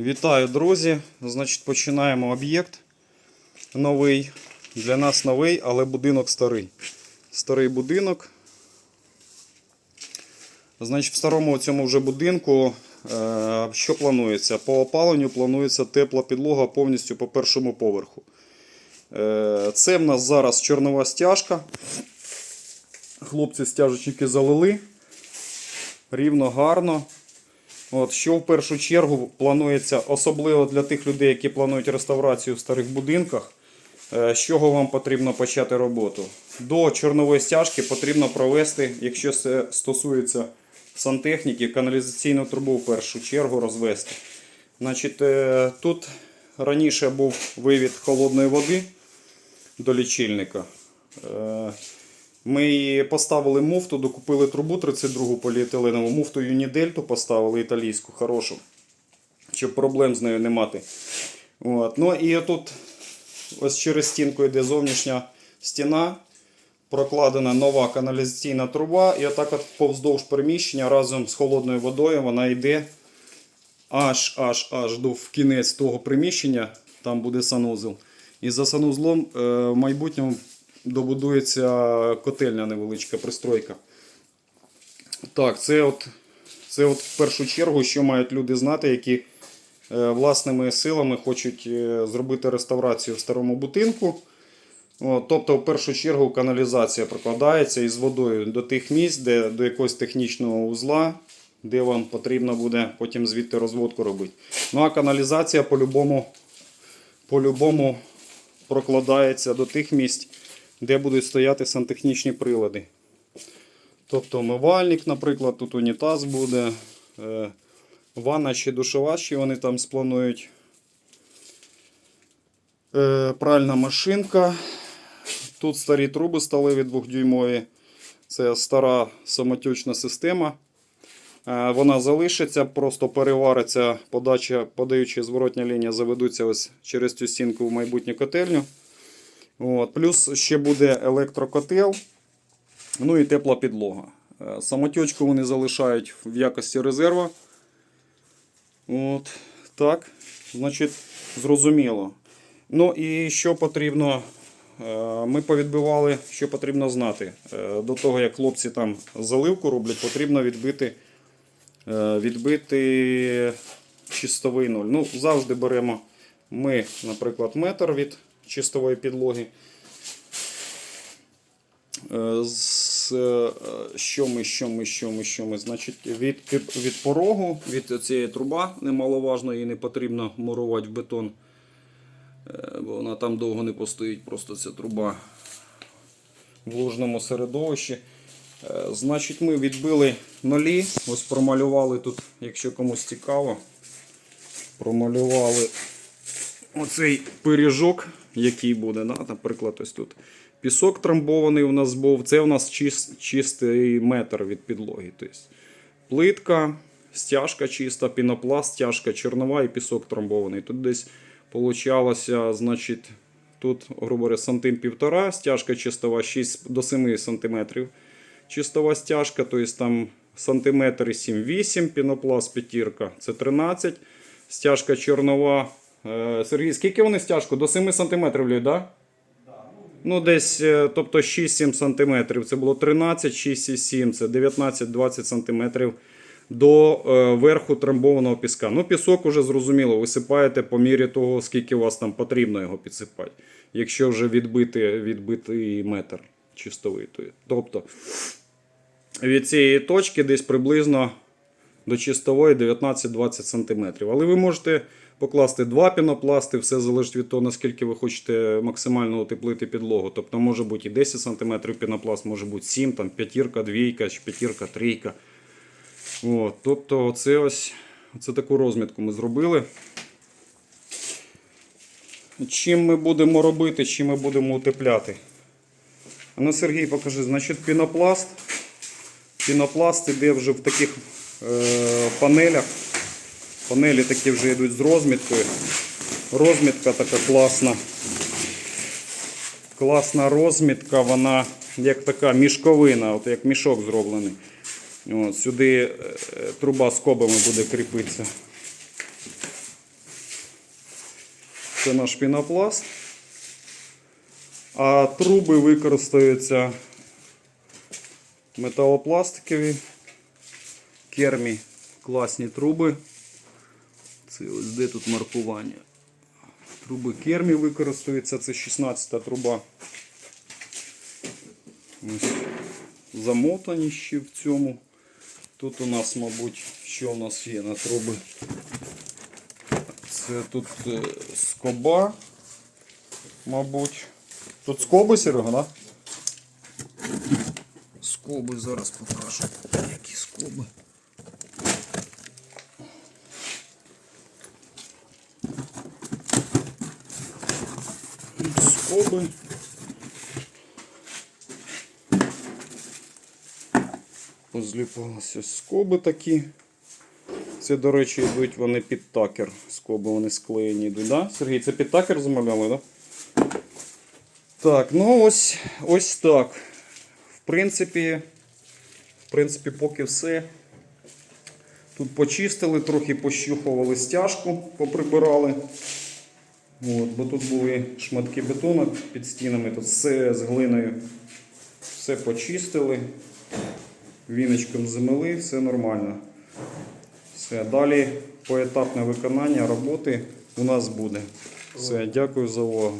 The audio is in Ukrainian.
Вітаю, друзі! Значить, починаємо об'єкт новий. Для нас новий, але будинок старий. Старий будинок. Значить, в старому цьому вже будинку е, що планується? По опаленню планується тепла підлога повністю по першому поверху. Е, це в нас зараз чорнова стяжка. Хлопці стяжечки залили. Рівно, гарно. От, що в першу чергу планується, особливо для тих людей, які планують реставрацію в старих будинках, е, з чого вам потрібно почати роботу? До чорнової стяжки потрібно провести, якщо це стосується сантехніки, каналізаційну трубу в першу чергу розвести. Значить, е, тут раніше був вивід холодної води до лічильника. Ми поставили муфту, докупили трубу 32 поліетиленову, муфту Юнідельту поставили італійську, хорошу, щоб проблем з нею не мати. От. Ну і тут ось через стінку йде зовнішня стіна, прокладена нова каналізаційна труба, і отак от повздовж приміщення разом з холодною водою вона йде аж аж аж до в кінець того приміщення, там буде санузел. І за санузлом е, в майбутньому добудується котельня невеличка пристройка. Так, це от, це от в першу чергу, що мають люди знати, які е, власними силами хочуть е, зробити реставрацію в старому будинку. Тобто, в першу чергу, каналізація прокладається із водою до тих місць, де до якогось технічного узла, де вам потрібно буде потім звідти розводку робити. Ну а каналізація по-любому, по-любому прокладається до тих місць, де будуть стояти сантехнічні прилади. Тобто мивальник, наприклад, тут унітаз буде, е, ванна чи душова, ще вони там спланують. Е, Пральна машинка. Тут старі труби сталеві двохдюймові. Це стара самотючна система. Е, Вона залишиться, просто перевариться подача, подаючи зворотня лінія, заведуться ось через цю стінку в майбутню котельню. От. Плюс ще буде електрокотел, ну і тепла підлога. Е, Самотючку вони залишають в якості резерва. От. Так, значить, зрозуміло. Ну і що потрібно, е, ми повідбивали, що потрібно знати. Е, До того, як хлопці там заливку роблять, потрібно відбити, відбити чистовий нуль. Ну, завжди беремо ми, наприклад, метр від чистової підлоги. Е, З, е, що ми, що ми, що ми, що ми. Значить, від, від порогу, від цієї труба немаловажно, її не потрібно мурувати в бетон. Е, Бо вона там довго не постоїть, просто ця труба в лужному середовищі. Значить, ми відбили нолі, ось промалювали тут, якщо комусь цікаво, промалювали оцей пиріжок, який буде. Да? Наприклад, ось тут пісок трамбований у нас був. Це у нас чис- чистий метр від підлоги. Тобто плитка, стяжка чиста, пінопласт, стяжка чорнова і пісок трамбований. Тут десь получалося, значить, тут, грубо говоря, сантим півтора, стяжка чистова 6 до 7 сантиметрів. Чистова стяжка, тобто там сантиметр 7-8, пінопласт п'ятірка, це 13. Стяжка чорнова. Е, Сергій, скільки вони стяжку? До 7 сантиметрів лють, да? Ну, десь, е, тобто 6-7 сантиметрів. Це було 13, 6,7, це 19-20 сантиметрів до е, верху трамбованого піска. Ну, пісок уже зрозуміло, висипаєте по мірі того, скільки у вас там потрібно його підсипати. Якщо вже відбити, відбитий метр чистовий. то- Тобто від цієї точки десь приблизно до чистової 19-20 см. Але ви можете покласти два пінопласти, все залежить від того, наскільки ви хочете максимально утеплити підлогу. Тобто може бути і 10 см пінопласт, може бути 7, там, п'ятірка, двійка, чи п'ятірка, трійка. От, тобто це ось це таку розмітку ми зробили. Чим ми будемо робити, чим ми будемо утепляти? Ну, Сергій, покажи, значить, пінопласт. Пінопласт іде вже в таких е, панелях. Панелі такі вже йдуть з розміткою. Розмітка така класна. Класна розмітка, вона як така мішковина, от як мішок зроблений. От, сюди е, труба з кобами буде кріпитися. Це наш пінопласт. А труби використовуються металопластикові, кермі, класні труби. Це ось де тут маркування. Труби кермі використовуються, це 16 труба. Ось замотані ще в цьому. Тут у нас, мабуть, що у нас є на труби. Це тут е, скоба, мабуть. Тут скоби, Серега, да? Скоби зараз покажу. Які скоби. Скоби. Позліпалися скоби такі. Це, до речі, йдуть вони під такер. Скоби вони склеєні йдуть, да? Сергій, це під такер замовляли, да? Так, ну ось, ось так. В принципі, в принципі, поки все. Тут почистили, трохи пощухували стяжку, поприбирали. От, бо тут були шматки бетону під стінами, тут все з глиною. Все почистили. Віночком замили, все нормально. Все, далі поетапне виконання роботи у нас буде. Все, дякую за увагу.